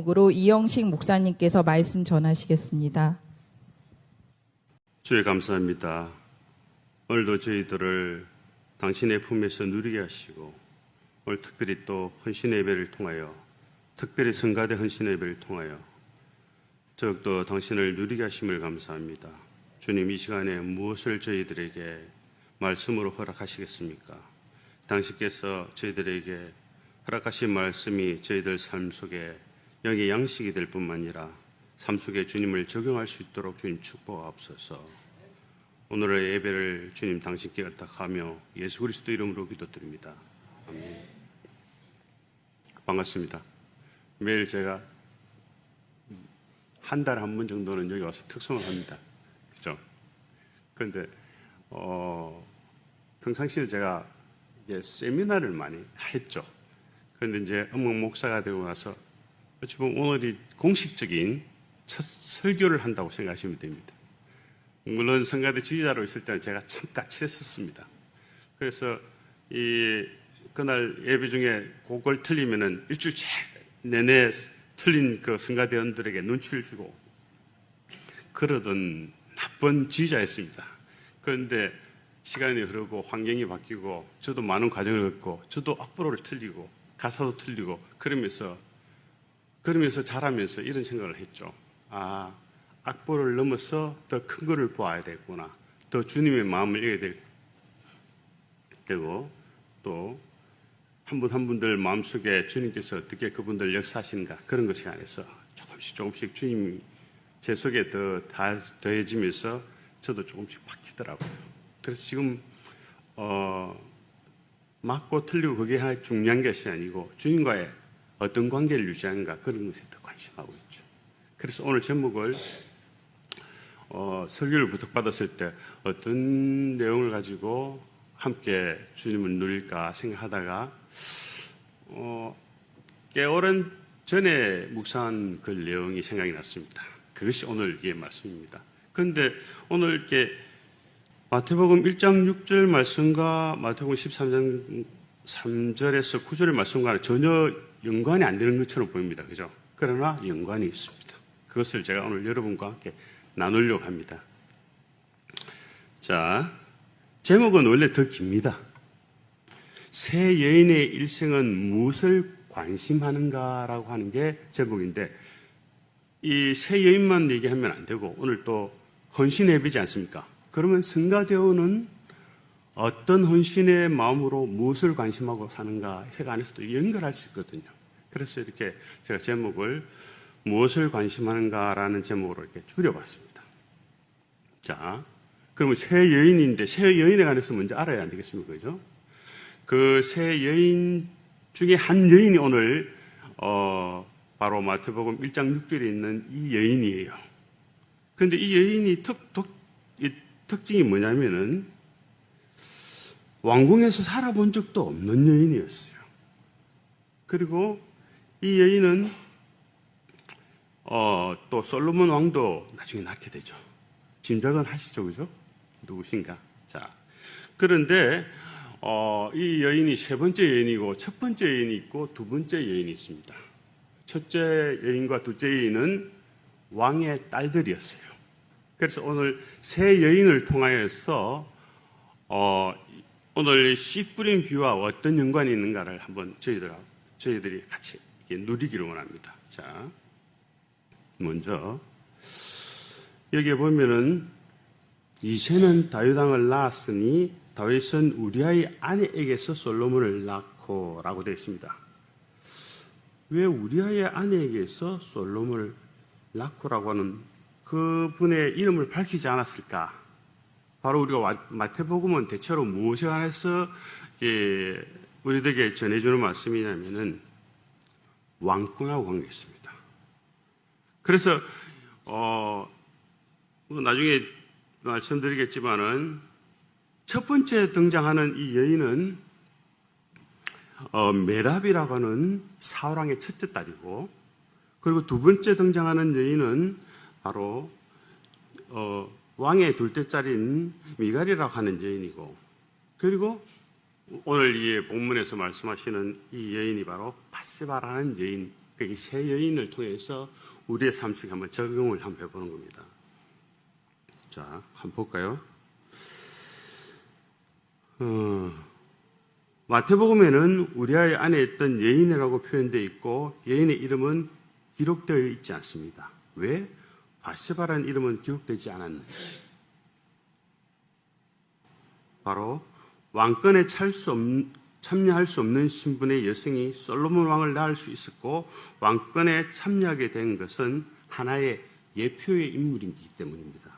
으로 이영식 목사님께서 말씀 전하시겠습니다. 주에 감사합니다. 오늘도 저희들을 당신의 품에서 누리게 하시고 오늘 특별히 또 헌신 예배를 통하여 특별히 성가대 헌신 예배를 통하여 더욱더 당신을 누리게 하심을 감사합니다. 주님 이 시간에 무엇을 저희들에게 말씀으로 허락하시겠습니까? 당신께서 저희들에게 허락하신 말씀이 저희들 삶 속에 영의 양식이 될 뿐만 아니라 삶 속에 주님을 적용할 수 있도록 주님 축복하옵소서. 오늘의 예배를 주님 당신께 의탁하며 예수 그리스도 이름으로 기도드립니다. 아멘. 반갑습니다. 매일 제가 한 달에 한 번 정도는 여기 와서 특송을 합니다. 그죠? 그런데 어, 평상시에 제가 세미나를 많이 했죠. 그런데 이제 음악 목사가 되고 나서 어찌 보면 오늘이 공식적인 첫 설교를 한다고 생각하시면 됩니다. 물론 성가대 지휘자로 있을 때는 제가 참 까칠했었습니다. 그래서 이 그날 예배 중에 곡을 틀리면은 일주일 내내 틀린 그 성가대원들에게 눈치를 주고 그러던 나쁜 지휘자였습니다. 그런데 시간이 흐르고 환경이 바뀌고 저도 많은 과정을 겪고 저도 악보를 틀리고 가사도 틀리고 그러면서 그러면서 자라면서 이런 생각을 했죠. 아, 악보를 넘어서 더 큰 거를 보아야 되구나. 더 주님의 마음을 이어야 될 되고 또 한 분 한 분들 마음속에 주님께서 어떻게 그분들 역사하시는가 그런 것에 관해서 조금씩 조금씩 주님이 제 속에 더 다 더해지면서 저도 조금씩 바뀌더라고요. 그래서 지금 어 맞고 틀리고 그게 중요한 것이 아니고 주님과의 어떤 관계를 유지하는가 그런 것에 더 관심하고 있죠. 그래서 오늘 제목을 어, 설교를 부탁받았을 때 어떤 내용을 가지고 함께 주님을 누릴까 생각하다가 어, 꽤 오랜 전에 묵상한 그 내용이 생각이 났습니다. 그것이 오늘 의 말씀입니다. 그런데 오늘 이렇게 마태복음 1장 6절 말씀과 마태복음 13장 3절에서 9절의 말씀과는 전혀 연관이 안 되는 것처럼 보입니다. 그죠? 그러나 연관이 있습니다. 그것을 제가 오늘 여러분과 함께 나누려고 합니다. 자, 제목은 원래 더 깁니다. 새 여인의 일생은 무엇을 관심하는가라고 하는 게 제목인데, 이 새 여인만 얘기하면 안 되고, 오늘 또 헌신 예배지 않습니까? 그러면 승가대원은 어떤 헌신의 마음으로 무엇을 관심하고 사는가 세가 안에서도 연결할 수 있거든요. 그래서 이렇게 제가 제목을 무엇을 관심하는가라는 제목으로 이렇게 줄여봤습니다. 자, 그러면 새 여인인데 새 여인에 관해서 먼저 알아야 안 되겠습니까? 그죠? 그 새 여인 중에 한 여인이 오늘 어, 바로 마태복음 1장 6절에 있는 이 여인이에요. 그런데 이 여인이 특, 특, 이 특징이 뭐냐면은 왕궁에서 살아본 적도 없는 여인이었어요. 그리고 이 여인은 어, 또 솔로몬 왕도 나중에 낳게 되죠. 짐작은 하시죠, 그죠? 누구신가? 자, 그런데 어, 이 여인이 세 번째 여인이고 첫 번째 여인이 있고 두 번째 여인이 있습니다. 첫째 여인과 둘째 여인은 왕의 딸들이었어요. 그래서 오늘 세 여인을 통하여서 어, 오늘 씨 뿌린 비와 어떤 연관이 있는가를 한번 저희들 저희들이 같이 누리기를 원합니다. 자, 먼저 여기에 보면은 이세는 다윗 왕을 낳았으니 다윗은 우리아의 아내에게서 솔로몬을 낳고라고 되어 있습니다. 왜 우리아의 아내에게서 솔로몬을 낳고라고 하는 그분의 이름을 밝히지 않았을까? 바로 우리가 마태복음은 대체로 무엇에 관해서 우리들에게 전해주는 말씀이냐면은 왕궁하고 관계 있습니다. 그래서 어 나중에 말씀드리겠지만은 첫 번째 등장하는 이 여인은 어, 메랍이라고 하는 사울왕의 첫째 딸이고 그리고 두 번째 등장하는 여인은 바로 어, 왕의 둘째 딸인 미갈이라고 하는 여인이고 그리고 오늘 이 본문에서 말씀하시는 이 여인이 바로 바세바라는 여인 그게 세 여인을 통해서 우리의 삶 속에 한번 적용을 한번 해보는 겁니다. 자, 한번 볼까요? 어, 마태복음에는 우리아의 안에 있던 여인이라고 표현되어 있고 여인의 이름은 기록되어 있지 않습니다. 왜? 바세바라는 이름은 기록되지 않았는지. 바로 왕권에 찰수 없, 참여할 수 없는 신분의 여성이 솔로몬 왕을 낳을 수 있었고 왕권에 참여하게 된 것은 하나의 예표의 인물이기 때문입니다.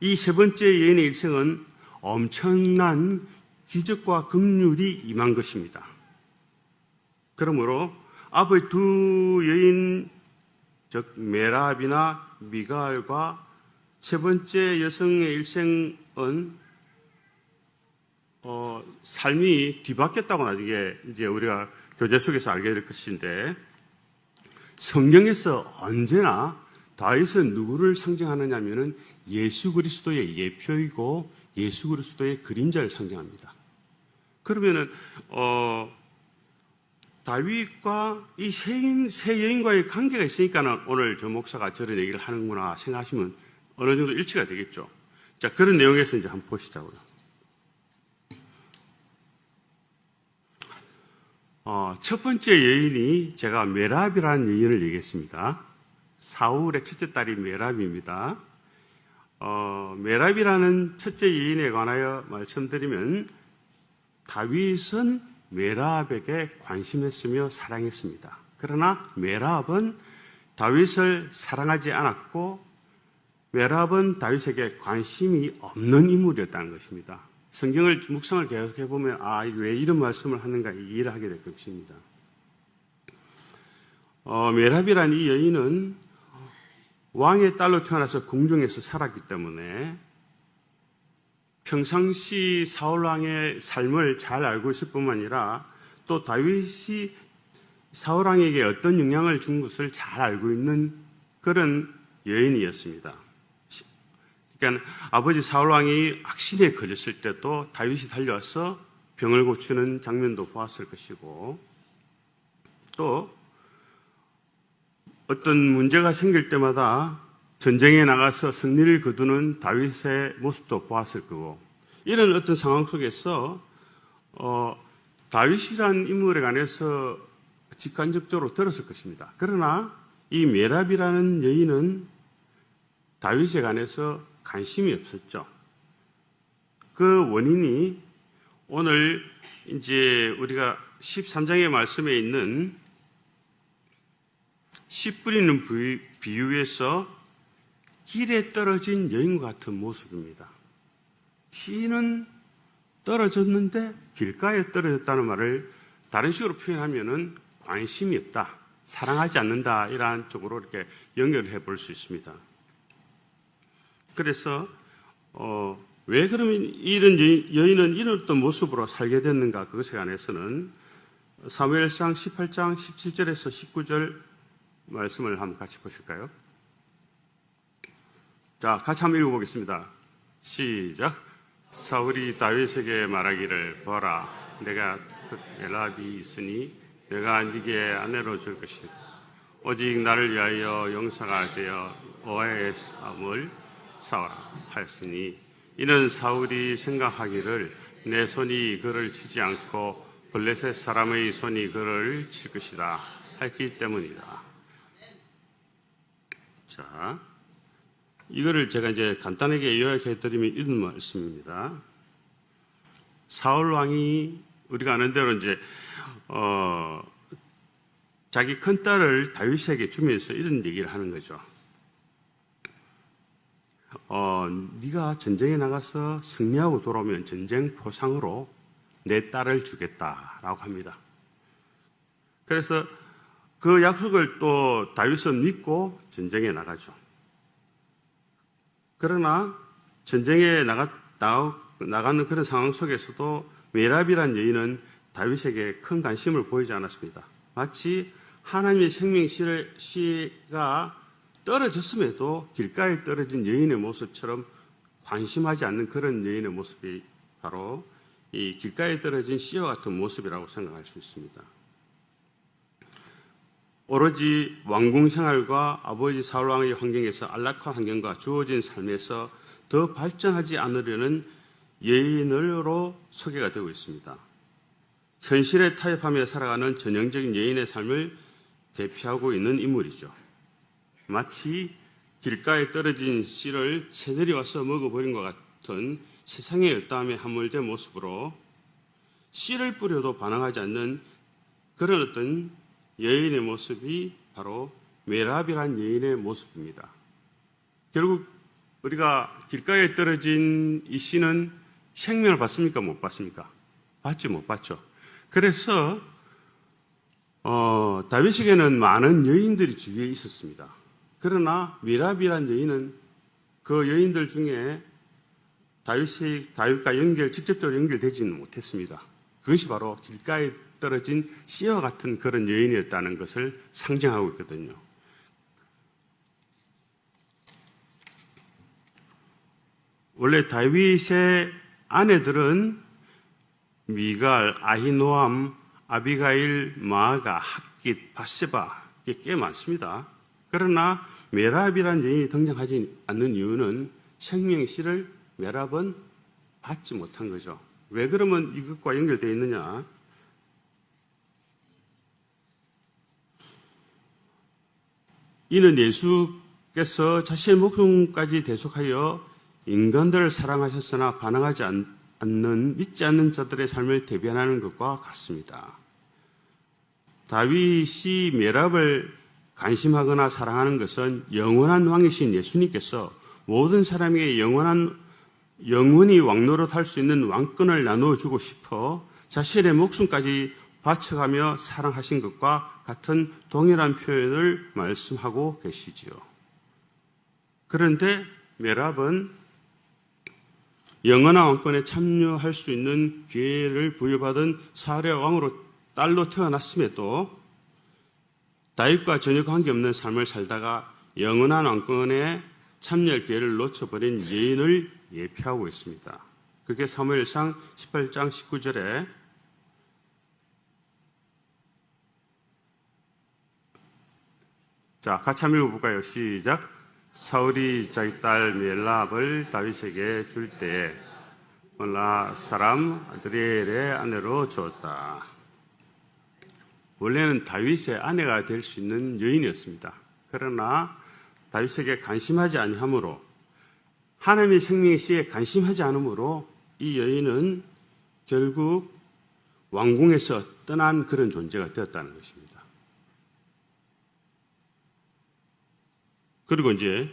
이 세 번째 여인의 일생은 엄청난 기적과 긍휼이 임한 것입니다. 그러므로 아버지 두 여인 즉 메라비나 미가알과 세 번째 여성의 일생은 어, 삶이 뒤바뀌었다고 나중에 이제 우리가 교재 속에서 알게 될 것인데 성경에서 언제나 다윗은 누구를 상징하느냐면은 예수 그리스도의 예표이고 예수 그리스도의 그림자를 상징합니다. 그러면은 어 다윗과 이 세인 세 여인과의 관계가 있으니까는 오늘 저 목사가 저런 얘기를 하는구나 생각하시면 어느 정도 일치가 되겠죠. 자 그런 내용에서 이제 한번 보시자고요. 어, 첫 번째 여인이 제가 메랍이라는 여인을 얘기했습니다. 사울의 첫째 딸이 메랍입니다. 어, 메랍이라는 첫째 여인에 관하여 말씀드리면 다윗은 메랍에게 관심했으며 사랑했습니다. 그러나 메랍은 다윗을 사랑하지 않았고 메랍은 다윗에게 관심이 없는 인물이었다는 것입니다. 성경을 묵상을 계속해 보면 아, 왜 이런 말씀을 하는가 이해를 하게 될 것입니다. 어, 메랍이란 이 여인은 왕의 딸로 태어나서 궁중에서 살았기 때문에 평상시 사울 왕의 삶을 잘 알고 있을 뿐만 아니라 또 다윗이 사울 왕에게 어떤 영향을 준 것을 잘 알고 있는 그런 여인이었습니다. 그러니까 아버지 사울 왕이 악신에 걸렸을 때도 다윗이 달려와서 병을 고치는 장면도 보았을 것이고 또 어떤 문제가 생길 때마다 전쟁에 나가서 승리를 거두는 다윗의 모습도 보았을 거고 이런 어떤 상황 속에서 어, 다윗이라는 인물에 관해서 직관적으로 들었을 것입니다. 그러나 이 메랍이라는 여인은 다윗에 관해서 관심이 없었죠. 그 원인이 오늘 이제 우리가 13장의 말씀에 있는 씨 뿌리는 비유에서 길에 떨어진 여인과 같은 모습입니다. 씨는 떨어졌는데 길가에 떨어졌다는 말을 다른 식으로 표현하면은 관심이 없다, 사랑하지 않는다 이러한 쪽으로 이렇게 연결해 볼 수 있습니다. 그래서 어, 왜 그러면 이런 여인은 이런 어떤 모습으로 살게 됐는가 그것에 관해서는 사무엘상 18장 17절에서 19절 말씀을 한번 같이 보실까요? 자, 같이 한번 읽어보겠습니다. 시작. 사울이 다윗에게 말하기를 보라, 내가 엘랍이 있으니 내가 네게 아내로 줄 것이다. 오직 나를 위하여 용사가 되어 오해의 싸움을 싸워라 하였으니 이는 사울이 생각하기를 내 손이 그를 치지 않고 블레셋 사람의 손이 그를 칠 것이다 했기 때문이다. 자, 이거를 제가 이제 간단하게 요약해 드리면 이런 말씀입니다. 사울 왕이 우리가 아는 대로 이제 어, 자기 큰 딸을 다윗에게 주면서 이런 얘기를 하는 거죠. 어, 네가 전쟁에 나가서 승리하고 돌아오면 전쟁 포상으로 내 딸을 주겠다라고 합니다. 그래서 그 약속을 또 다윗은 믿고 전쟁에 나가죠. 그러나 전쟁에 나가, 나가, 나가 는 그런 상황 속에서도 메랍이란 여인은 다윗에게 큰 관심을 보이지 않았습니다. 마치 하나님의 생명씨가 떨어졌음에도 길가에 떨어진 여인의 모습처럼 관심하지 않는 그런 여인의 모습이 바로 이 길가에 떨어진 씨와 같은 모습이라고 생각할 수 있습니다. 오로지 왕궁 생활과 아버지 사울 왕의 환경에서 안락한 환경과 주어진 삶에서 더 발전하지 않으려는 예인으로 소개가 되고 있습니다. 현실에 타협하며 살아가는 전형적인 예인의 삶을 대표하고 있는 인물이죠. 마치 길가에 떨어진 씨를 새들이 와서 먹어버린 것 같은 세상의 어떠함에 함몰된 모습으로 씨를 뿌려도 반항하지 않는 그런 어떤 여인의 모습이 바로 메랍이란 여인의 모습입니다. 결국 우리가 길가에 떨어진 이 씨는 생명을 받습니까? 못 받습니까? 받지 못 받죠. 그래서 어, 다윗에게는 많은 여인들이 주위에 있었습니다. 그러나 미랍이란 여인은 그 여인들 중에 다윗이 다윗과 연결 직접적으로 연결되지는 못했습니다. 그것이 바로 길가에 떨어진 씨와 같은 그런 여인이었다는 것을 상징하고 있거든요. 원래 다윗의 아내들은 미갈, 아히노암, 아비가일, 마아가, 학깃, 바세바 꽤 많습니다. 그러나 메랍이라는 여인이 등장하지 않는 이유는 생명씨를 메랍은 받지 못한 거죠. 왜 그러면 이것과 연결되어 있느냐? 이는 예수께서 자신의 목숨까지 대속하여 인간들을 사랑하셨으나 반항하지 않, 않는 믿지 않는 자들의 삶을 대변하는 것과 같습니다. 다윗이 메랍을 관심하거나 사랑하는 것은 영원한 왕이신 예수님께서 모든 사람에게 영원한 영원히 왕노릇할 수 있는 왕권을 나누어 주고 싶어 자신의 목숨까지 바쳐가며 사랑하신 것과 같은 동일한 표현을 말씀하고 계시지요. 그런데 메랍은 영원한 왕권에 참여할 수 있는 기회를 부여받은 사례 왕으로 딸로 태어났음에도 다윗과 전혀 관계없는 삶을 살다가 영원한 왕권에 참여할 기회를 놓쳐버린 예인을 예표하고 있습니다. 그게 사무엘상 18장 19절에 자, 같이 한번 읽어볼까요? 시작. 사울이 자기 딸 멜랍을 다윗에게 줄 때에 몰라 사람 아드리엘의 아내로 주었다. 원래는 다윗의 아내가 될 수 있는 여인이었습니다. 그러나 다윗에게 관심하지 아니하므로 하나님의 생명의 씨에 관심하지 않으므로 이 여인은 결국 왕궁에서 떠난 그런 존재가 되었다는 것입니다. 그리고 이제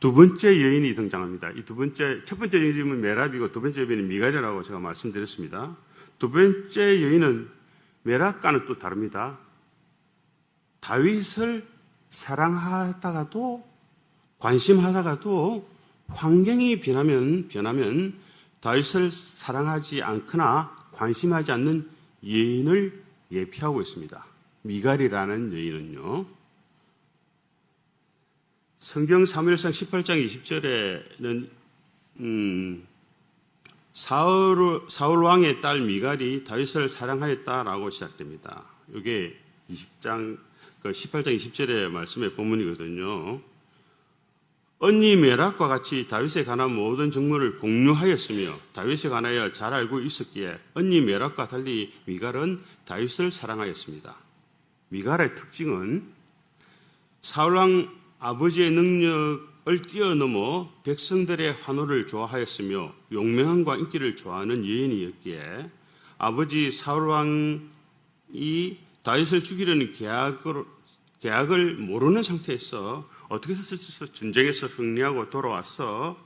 두 번째 여인이 등장합니다. 이 두 번째, 첫 번째 여인은 메랍이고 두 번째 여인은 미갈이라고 제가 말씀드렸습니다. 두 번째 여인은 메랍과는 또 다릅니다. 다윗을 사랑하다가도 관심하다가도 환경이 변하면 변하면 다윗을 사랑하지 않거나 관심하지 않는 여인을 예피하고 있습니다. 미갈이라는 여인은요. 성경 사무엘상 18장 20절에는 음, 사울, 사울 왕의 딸 미갈이 다윗을 사랑하였다라고 시작됩니다. 이게 20장 그 18장 20절의 말씀의 본문이거든요. 언니 메락과 같이 다윗에 관한 모든 정보를 공유하였으며 다윗에 관하여 잘 알고 있었기에 언니 메락과 달리 미갈은 다윗을 사랑하였습니다. 미갈의 특징은 사울왕 아버지의 능력을 뛰어넘어 백성들의 환호를 좋아하였으며 용맹함과 인기를 좋아하는 여인이었기에 아버지 사울왕이 다윗을 죽이려는 계약을, 계약을 모르는 상태에서 어떻게 해서 전쟁에서 승리하고 돌아와서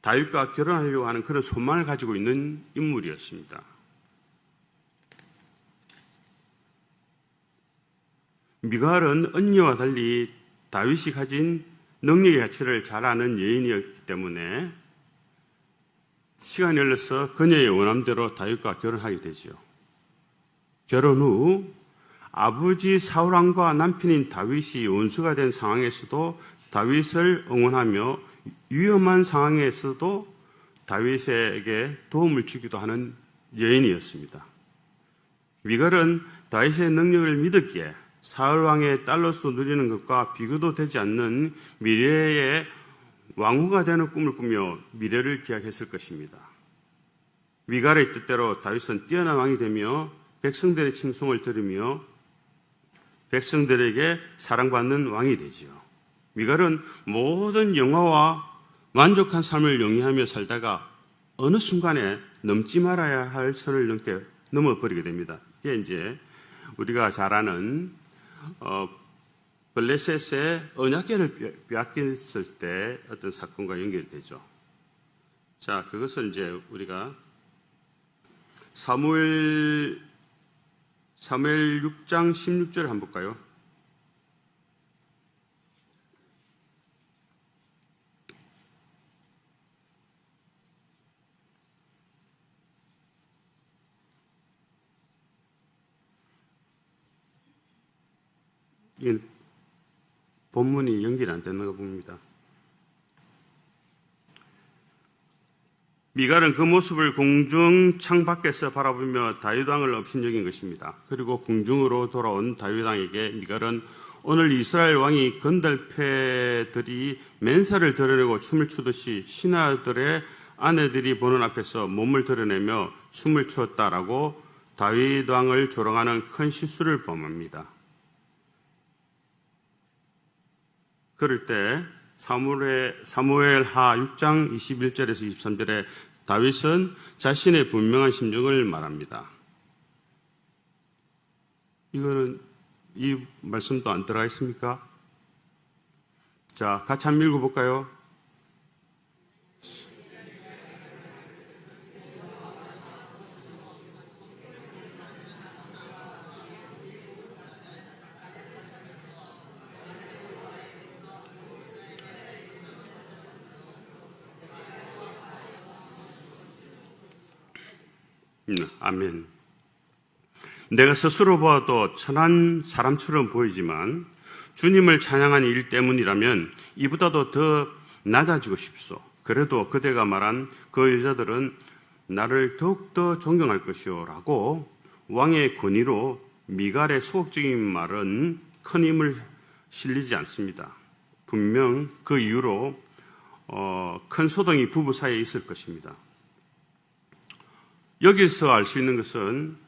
다윗과 결혼하려고 하는 그런 소망을 가지고 있는 인물이었습니다. 미갈은 언니와 달리 다윗이 가진 능력의 가치를 잘 아는 여인이었기 때문에 시간이 흘러서 그녀의 원함대로 다윗과 결혼하게 되지요. 결혼 후 아버지 사울왕과 남편인 다윗이 원수가 된 상황에서도 다윗을 응원하며 위험한 상황에서도 다윗에게 도움을 주기도 하는 여인이었습니다. 미갈은 다윗의 능력을 믿었기에 사울 왕의 딸로서 누리는 것과 비교도 되지 않는 미래의 왕후가 되는 꿈을 꾸며 미래를 기약했을 것입니다. 미갈의 뜻대로 다윗은 뛰어난 왕이 되며 백성들의 칭송을 들으며 백성들에게 사랑받는 왕이 되지요. 미갈은 모든 영화와 만족한 삶을 영위하며 살다가 어느 순간에 넘지 말아야 할 선을 넘게 넘어버리게 됩니다. 이게 이제 우리가 잘 아는 어, 블레셋의 언약계를 빼앗겼을 때 어떤 사건과 연결되죠. 자, 그것은 이제 우리가 사무엘 사무엘 6장 16절 한번 볼까요? 이 본문이 연결이 안 되는 거 봅니다. 미갈은 그 모습을 궁중 창 밖에서 바라보며 다윗왕을 업신여긴 것입니다. 그리고 궁중으로 돌아온 다윗왕에게 미갈은 오늘 이스라엘 왕이 건달패들이 맨살을 드러내고 춤을 추듯이 신하들의 아내들이 보는 앞에서 몸을 드러내며 춤을 추었다라고 다윗왕을 조롱하는 큰 실수를 범합니다. 그럴 때 사무엘, 사무엘 하 6장 21절에서 23절에 다윗은 자신의 분명한 심정을 말합니다. 이거는 이 말씀도 안 들어가 있습니까? 자, 같이 한번 읽어볼까요? 아멘. 내가 스스로 보아도 천한 사람처럼 보이지만 주님을 찬양한 일 때문이라면 이보다도 더 낮아지고 싶소. 그래도 그대가 말한 그 여자들은 나를 더욱더 존경할 것이오. 라고 왕의 권위로 미갈의 소극적인 말은 큰 힘을 실리지 않습니다. 분명 그 이후로 어, 큰 소동이 부부 사이에 있을 것입니다. 여기서 알 수 있는 것은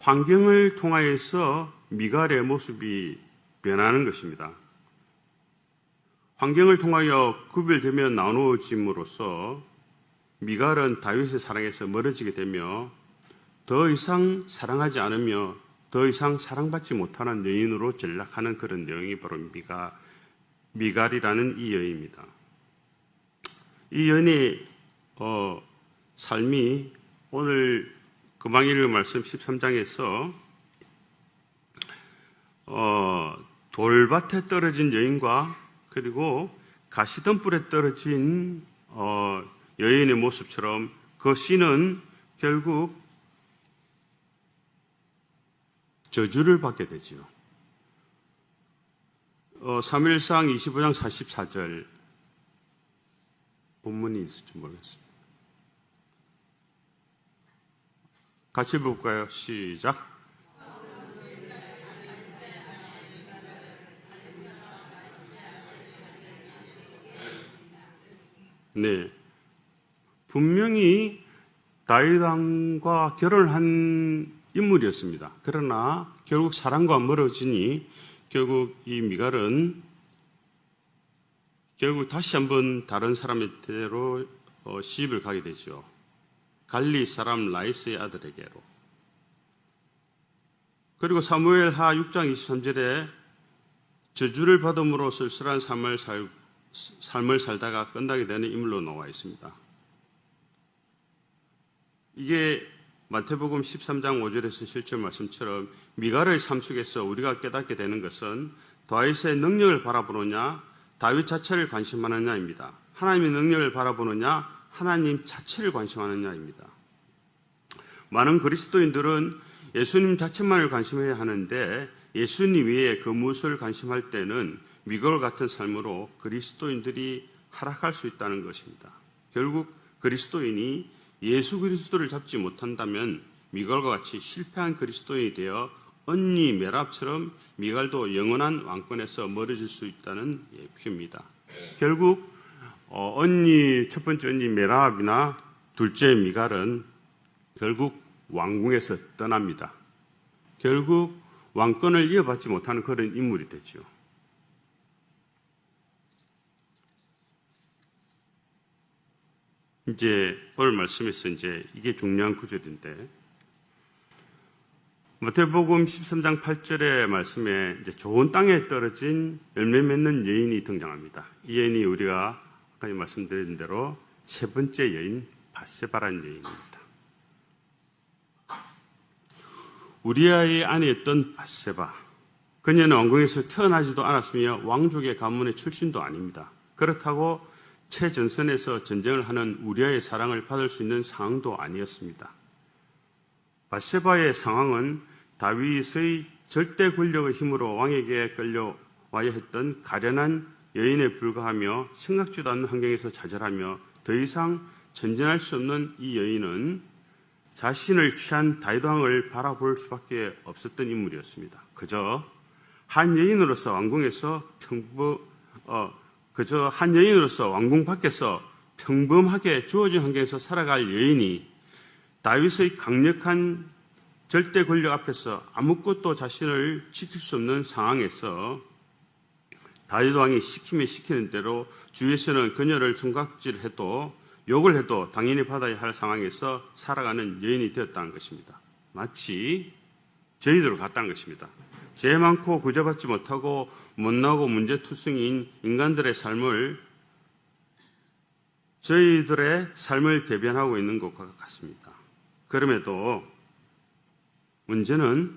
환경을 통하여서 미갈의 모습이 변하는 것입니다. 환경을 통하여 구별되며 나누어짐으로써 미갈은 다윗의 사랑에서 멀어지게 되며 더 이상 사랑하지 않으며 더 이상 사랑받지 못하는 여인으로 전락하는 그런 내용이 바로 미가, 미갈이라는 이 여인입니다. 이 여인의 어, 삶이 오늘 금왕일 말씀 13장에서 어, 돌밭에 떨어진 여인과 그리고 가시덤불에 떨어진 어, 여인의 모습처럼 그 씨는 결국 저주를 받게 되지요. 어, 3일상 25장 44절 본문이 있을지 모르겠습니다. 같이 볼까요? 시작. 네. 분명히 다윗 왕과 결혼한 인물이었습니다. 그러나 결국 사랑과 멀어지니 결국 이 미갈은 결국 다시 한번 다른 사람의 대로 어, 시집을 가게 되죠. 갈리 사람 라이스의 아들에게로. 그리고 사무엘 하 6장 23절에 저주를 받음으로 쓸쓸한 삶을, 살, 삶을 살다가 끝나게 되는 인물로 나와 있습니다. 이게 마태복음 13장 5절에서 실제 말씀처럼 삶 속에서 우리가 깨닫게 되는 것은 다윗의 능력을 바라보느냐 다윗 자체를 관심하느냐입니다. 하나님의 능력을 바라보느냐 하나님 자체를 관심하느냐입니다. 많은 그리스도인들은 예수님 자체만을 관심해야 하는데 예수님 외에 그 무엇을 관심할 때는 미걸 같은 삶으로 그리스도인들이 하락할 수 있다는 것입니다. 결국 그리스도인이 예수 그리스도를 잡지 못한다면 미걸과 같이 실패한 그리스도인이 되어 언니 메랍처럼 미갈도 영원한 왕권에서 멀어질 수 있다는 예표입니다. 결국 어, 언니 첫 번째 언니 메랍이나 둘째 미갈은 결국 왕궁에서 떠납니다. 결국 왕권을 이어받지 못하는 그런 인물이 되죠. 이제 오늘 말씀에서 이제 이게 중요한 구절인데 마태복음 13장 8절의 말씀에 이제 좋은 땅에 떨어진 열매 맺는 여인이 등장합니다. 이 여인이 우리가 아까 말씀드린 대로 세 번째 여인 바세바란 여인입니다. 우리아의 아내였던 바세바. 그녀는 왕궁에서 태어나지도 않았으며 왕족의 가문의 출신도 아닙니다. 그렇다고 최전선에서 전쟁을 하는 우리아의 사랑을 받을 수 있는 상황도 아니었습니다. 바세바의 상황은 다윗의 절대 권력의 힘으로 왕에게 끌려와야 했던 가련한 여인에 불과하며 생각지도 않는 환경에서 자절하며 더 이상 전진할 수 없는 이 여인은 자신을 취한 다윗 왕을 바라볼 수밖에 없었던 인물이었습니다. 그저 한 여인으로서 왕궁에서 평범 어, 그저 한 여인으로서 왕궁 밖에서 평범하게 주어진 환경에서 살아갈 여인이 다윗의 강력한 절대 권력 앞에서 아무것도 자신을 지킬 수 없는 상황에서 다윗 왕이 시키면 시키는 대로 주위에서는 그녀를 총각질해도 욕을 해도 당연히 받아야 할 상황에서 살아가는 여인이 되었다는 것입니다. 마치 저희들로 같다는 것입니다. 죄 많고 구제받지 못하고 못나고 문제투성인 인간들의 삶을 저희들의 삶을 대변하고 있는 것과 같습니다. 그럼에도 문제는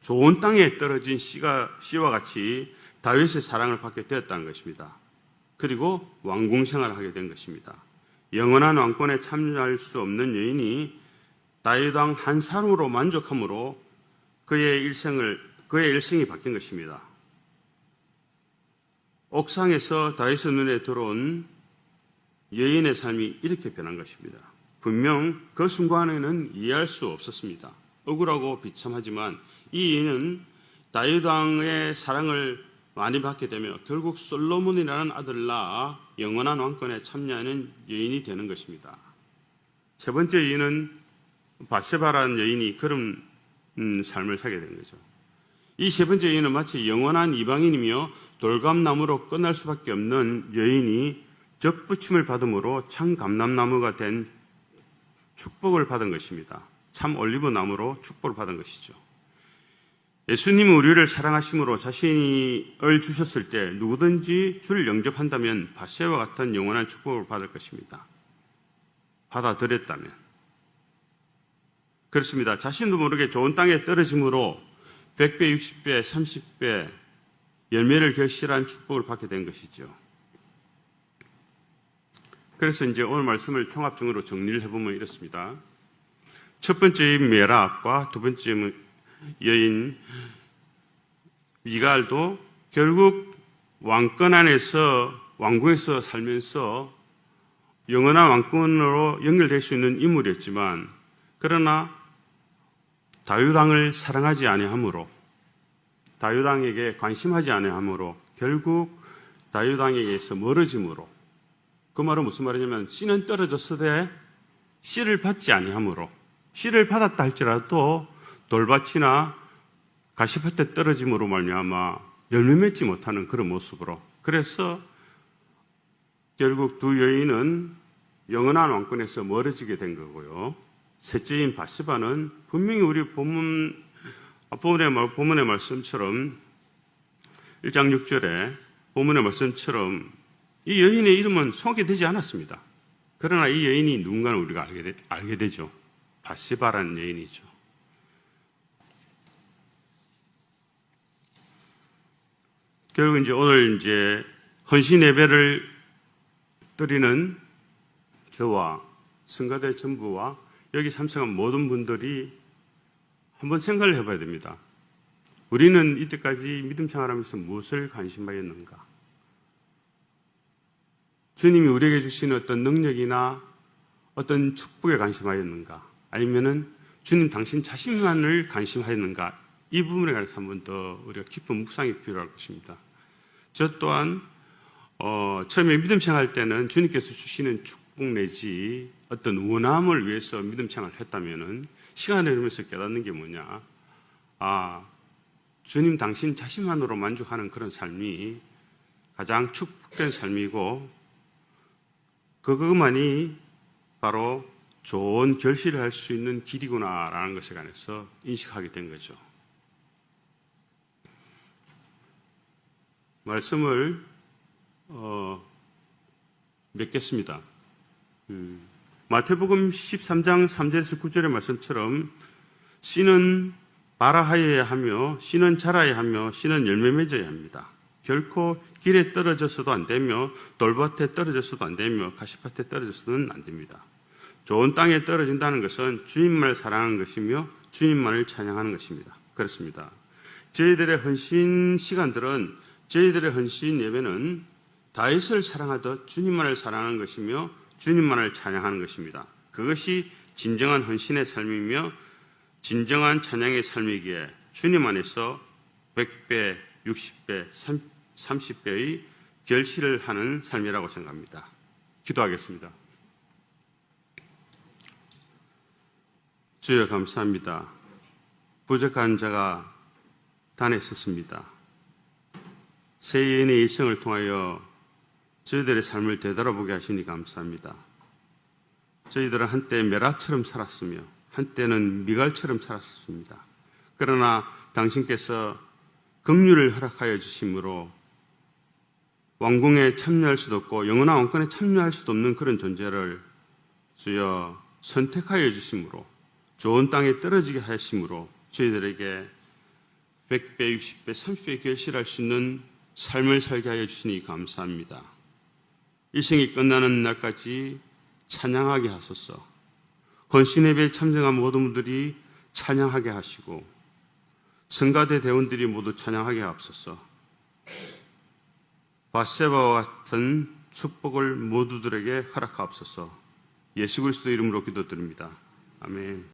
좋은 땅에 떨어진 씨가, 씨와 같이 다윗의 사랑을 받게 되었다는 것입니다. 그리고 왕궁 생활을 하게 된 것입니다. 영원한 왕권에 참여할 수 없는 여인이 다윗 왕 한 사람으로 만족함으로 그의 일생을 그의 일생이 바뀐 것입니다. 옥상에서 다윗의 눈에 들어온 여인의 삶이 이렇게 변한 것입니다. 분명 그 순간에는 이해할 수 없었습니다. 억울하고 비참하지만 이 여인은 다윗 왕의 사랑을 많이 받게 되며 결국 솔로몬이라는 아들을 낳아 영원한 왕권에 참여하는 여인이 되는 것입니다. 세 번째 여인은 바세바라는 여인이 그런 음, 삶을 살게 된 거죠. 이 세 번째 여인은 마치 영원한 이방인이며 돌감나무로 끝날 수밖에 없는 여인이 적부침을 받음으로 참 감람나무가 된 축복을 받은 것입니다. 참 올리브 나무로 축복을 받은 것이죠. 예수님은 우리를 사랑하심으로 자신을 주셨을 때 누구든지 주를 영접한다면 바세와 같은 영원한 축복을 받을 것입니다. 받아들였다면. 그렇습니다. 자신도 모르게 좋은 땅에 떨어짐으로 100배, 60배, 30배 열매를 결실한 축복을 받게 된 것이죠. 그래서 이제 오늘 말씀을 종합적으로 정리를 해보면 이렇습니다. 첫 번째 메락과 두 번째 여인 미갈도 결국 왕권 안에서 왕궁에서 살면서 영원한 왕권으로 연결될 수 있는 인물이었지만 그러나 다윗 왕을 사랑하지 아니하므로 다윗 왕에게 관심하지 아니하므로 결국 다윗 왕에게서 멀어짐으로 그 말은 무슨 말이냐면 씨는 떨어졌으되 씨를 받지 아니하므로 씨를 받았다 할지라도 돌밭이나 가시밭에 떨어짐으로 말미암아 열매 맺지 못하는 그런 모습으로 그래서 결국 두 여인은 영원한 왕권에서 멀어지게 된 거고요. 셋째인 바스바는 분명히 우리 본문 본문의, 본문의 말씀처럼 1장 6절에 본문의 말씀처럼 이 여인의 이름은 소개되지 않았습니다. 그러나 이 여인이 누군가는 우리가 알게, 되, 알게 되죠. 바시바라는 여인이죠. 결국 이제 오늘 이제 헌신 예배를 드리는 저와 승가대 전부와 여기 참석한 모든 분들이 한번 생각을 해봐야 됩니다. 우리는 이때까지 믿음 생활하면서 무엇을 관심하였는가? 주님이 우리에게 주신 어떤 능력이나 어떤 축복에 관심하였는가? 아니면은 주님 당신 자신만을 관심하였는가? 이 부분에 관해서 한 번 더 우리가 깊은 묵상이 필요할 것입니다. 저 또한 어, 처음에 믿음 생활할 때는 주님께서 주시는 축복 내지 어떤 원함을 위해서 믿음 생활을 했다면은 시간을 흐르면서 깨닫는 게 뭐냐? 아, 주님 당신 자신만으로 만족하는 그런 삶이 가장 축복된 삶이고 그것만이 바로 좋은 결실을 할 수 있는 길이구나라는 것에 관해서 인식하게 된 거죠. 말씀을 어, 맺겠습니다. 음, 마태복음 13장 3절에서 9절의 말씀처럼 씨는 발아하여야 하며 씨는 자라야 하며 씨는 열매 맺어야 합니다. 결코 길에 떨어져서도 안 되며 돌밭에 떨어져서도 안 되며 가시밭에 떨어져서는 안 됩니다. 좋은 땅에 떨어진다는 것은 주님만을 사랑하는 것이며 주님만을 찬양하는 것입니다. 그렇습니다. 저희들의 헌신 시간들은 저희들의 헌신 예배는 다윗을 사랑하듯 주님만을 사랑하는 것이며 주님만을 찬양하는 것입니다. 그것이 진정한 헌신의 삶이며 진정한 찬양의 삶이기에 주님 안에서 100배, 60배, 30배의 결실을 하는 삶이라고 생각합니다. 기도하겠습니다. 주여 감사합니다. 부족한 자가 단에 섰습니다. 새 예인의 일생을 통하여 저희들의 삶을 되돌아보게 하시니 감사합니다. 저희들은 한때 메라처럼 살았으며 한때는 미갈처럼 살았습니다. 그러나 당신께서 긍휼을 허락하여 주심으로 왕궁에 참여할 수도 없고 영원한 왕권에 참여할 수도 없는 그런 존재를 주여 선택하여 주심으로 좋은 땅에 떨어지게 하심으로 저희들에게 100배, 60배, 30배 결실할 수 있는 삶을 살게 하여 주시니 감사합니다. 일생이 끝나는 날까지 찬양하게 하소서. 헌신 예배에 참정한 모든 분들이 찬양하게 하시고 성가대 대원들이 모두 찬양하게 하옵소서. 바세바와 같은 축복을 모두들에게 허락하옵소서. 예수 그리스도 이름으로 기도드립니다. 아멘.